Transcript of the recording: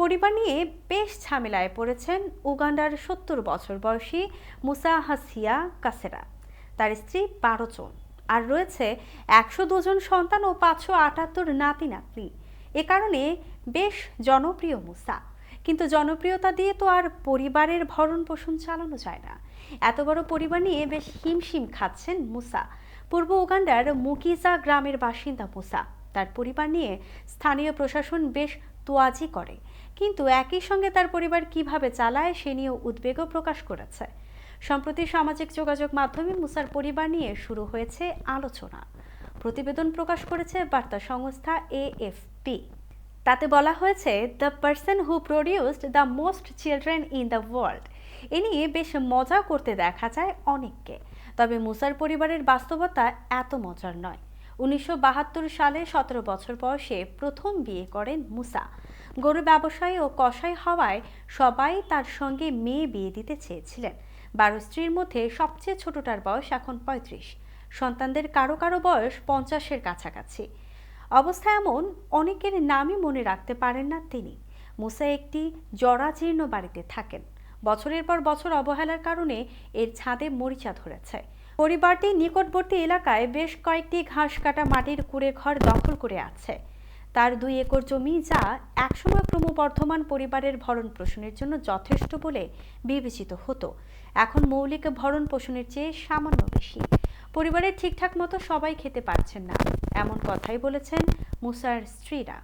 পরিবার নিয়ে বেশ ঝামেলায় পড়েছেন উগান্ডার সত্তর বছর বয়সী মুসা হাসিয়া কাসেরা। তার স্ত্রী বারো জন। আর রয়েছে একশো দুজন সন্তান ও পাঁচশো আটাত্তর নাতি নাতনি এ কারণে বেশ জনপ্রিয় মুসা। কিন্তু জনপ্রিয়তা দিয়ে তো আর পরিবারের ভরণ পোষণ চালানো যায় না। এত বড় পরিবার নিয়ে বেশ হিমশিম খাচ্ছেন মুসা। পূর্ব উগান্ডার মুকিজা গ্রামের বাসিন্দা মুসা। তার পরিবার নিয়ে স্থানীয় প্রশাসন বেশ তোয়াজি করে। কিন্তু একই সঙ্গে তার পরিবার কীভাবে চালায় সে নিয়েও উদ্বেগও প্রকাশ করেছে। সম্প্রতি সামাজিক যোগাযোগ মাধ্যমে মুসার পরিবার নিয়ে শুরু হয়েছে আলোচনা। প্রতিবেদন প্রকাশ করেছে বার্তা সংস্থা এএফপি। তাতে বলা হয়েছে, the person who produced the most children in the world এ নিয়ে বেশ মজা করতে দেখা যায় অনেককে। তবে মুসার পরিবারের বাস্তবতা এত মজার নয়। উনিশশো বাহাত্তর সালে সতেরো বছর বয়সে প্রথম বিয়ে করেন মুসা। গরু ব্যবসায়ী ও কসাই হওয়ায় সবাই তার সঙ্গে মেয়ে বিয়ে দিতে চেয়েছিলেন। বারো স্ত্রীর মধ্যে সবচেয়ে ছোটটার বয়স এখন পঁয়ত্রিশ। সন্তানদের কারও কারও বয়স পঞ্চাশের কাছাকাছি। অবস্থা এমন, অনেকের নামই মনে রাখতে পারেন না তিনি। মুসা একটি জরাজীর্ণ বাড়িতে থাকেন। বছরের পর বছর অবহেলার কারণে এর ছাদে মরিচা ধরেছে। পরিবারটি নিকটবর্তী এলাকায় বেশ কয়েকটি ঘাস কাটা মাটির কুড়ে ঘর দখল করে আছে। তার দুই একর জমি যা একসময় ক্রমবর্ধমান পরিবারের ভরণ পোষণের জন্য যথেষ্ট বলে বিবেচিত হতো। এখন মৌলিক ভরণ পোষণের চেয়ে সামান্য বেশি। পরিবারের ঠিকঠাক মতো সবাই খেতে পারছেন না, এমন কথাই বলেছেন মুসার স্ত্রীরা।